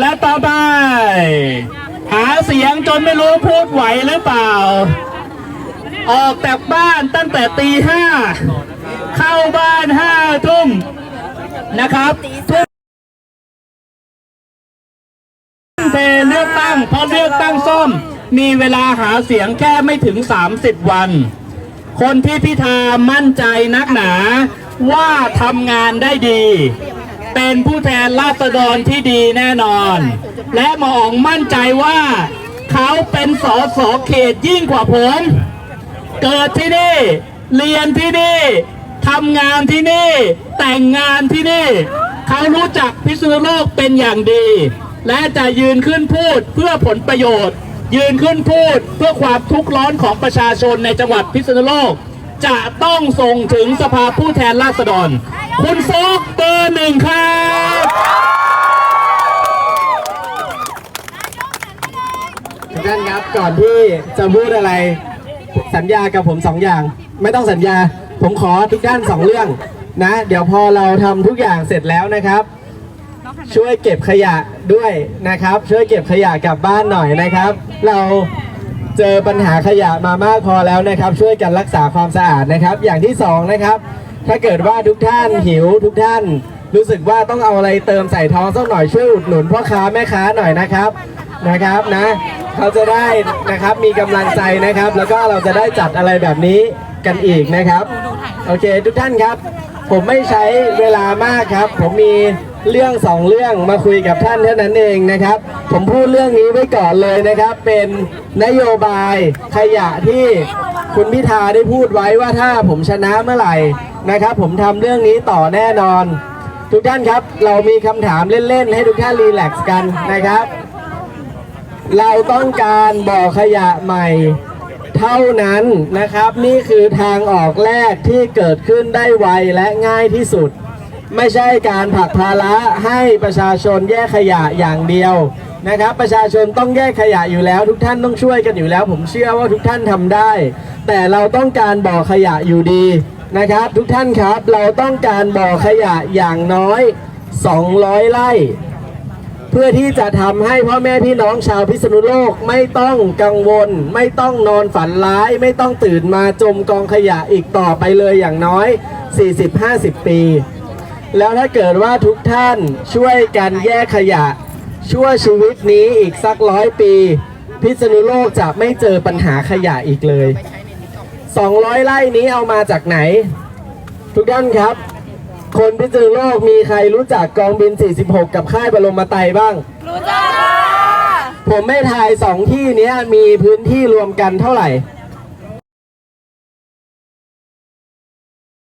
และต่อไป หาเสียงจนไม่รู้พูดไหวหรือเปล่า ออกจากบ้านตั้งแต่ตีห้าเข้าบ้านห้าทุ่มนะครับทุ่มเทเลือกตั้งเพราะเลือกตั้งส้ม มีเวลาหาเสียงแค่ไม่ถึง 30 วัน คนที่พิธามั่นใจนักหนาว่าทำงานได้ดี เป็นผู้แทนราษฎรที่ดีแน่นอน และหมอองมั่นใจว่า เขาเป็นสอสอเขตยิ่งกว่าผม เกิดที่นี่ เรียนที่นี่ทำงานที่นี่ แต่งงานที่นี่ เขารู้จักพิษณุโลกเป็นอย่างดี และจะยืนขึ้นพูดเพื่อผลประโยชน์ ยืนขึ้นพูดเพื่อความทุกข์ร้อนของประชาชนในจังหวัดพิษณุโลก จะต้องส่งถึงสภาผู้แทนราษฎร คุณโฟกเบอร์หนึ่งครับทุกท่านครับก่อนที่จะพูดอะไร สัญญากับผมสองอย่าง ไม่ต้องสัญญา ผมขอทุกท่านสองเรื่องนะ เดี๋ยวพอเราทำทุกอย่างเสร็จแล้วนะครับ ช่วยเก็บขยะด้วยนะครับ ช่วยเก็บขยะกลับบ้านหน่อยนะครับ เราเจอปัญหาขยะมามากพอแล้วนะครับ ช่วยกันรักษาความสะอาดนะครับ อย่างที่สองนะครับ ถ้าเกิดว่าทุกท่านหิวทุกท่าน รู้สึกว่าต้องเอาอะไรเติมใส่ท้องสักหน่อยช่วยอุดหนุนพ่อค้าแม่ค้าหน่อยนะครับนะครับนะเขาจะได้นะครับมีกำลังใจนะครับ แล้วก็เราจะได้จัดอะไรแบบนี้กันอีกนะครับ โอเคทุกท่านครับ ผมไม่ใช้เวลามากครับ ผมมี เรื่องสองเรื่องมาคุยกับท่านเท่านั้นเองนะครับ ผมพูดเรื่องนี้ไว้ก่อนเลยนะครับ เป็นนโยบายขยะที่คุณพิธาได้พูดไว้ว่าถ้าผมชนะเมื่อไหร่นะครับ ผมทำเรื่องนี้ต่อแน่นอน ทุกท่านครับ เรามีคำถามเล่นๆ ให้ทุกท่านรีแลกซ์กันนะครับ เราต้องการบ่อขยะใหม่เท่านั้นนะครับ นี่คือทางออกแรกที่เกิดขึ้นได้ไวและง่ายที่สุด ไม่ใช่การผลักภาระให้ประชาชนแยกขยะอย่างเดียวนะครับ ประชาชนต้องแยกขยะอยู่แล้ว ทุกท่านต้องช่วยกันอยู่แล้ว ผมเชื่อว่าทุกท่านทำได้ แต่เราต้องการบ่อขยะอยู่ดีนะครับ ทุกท่านครับเราต้องการบ่อขยะอย่างน้อย 200 ไร่เพื่อที่จะทำให้พ่อแม่พี่น้องชาวพิษณุโลกไม่ต้องกังวล ไม่ต้องนอนฝันร้าย ไม่ต้องตื่นมาจมกองขยะอีกต่อไปเลยอย่างน้อย 40-50 ปี แล้วถ้าเกิดว่าทุกท่านช่วยกันแยกขยะ ชั่วชีวิตนี้อีกสักร้อยปี พิษณุโลกจะไม่เจอปัญหาขยะอีกเลย 200ไร่นี้เอามาจากไหน ทุกท่านครับ คนพิษณุโลกมีใครรู้จักกองบิน 46 กับค่ายบรมไตรบ้าง รู้จักผมไม่ทายสองที่เนี้ยมีพื้นที่รวมกันเท่าไหร่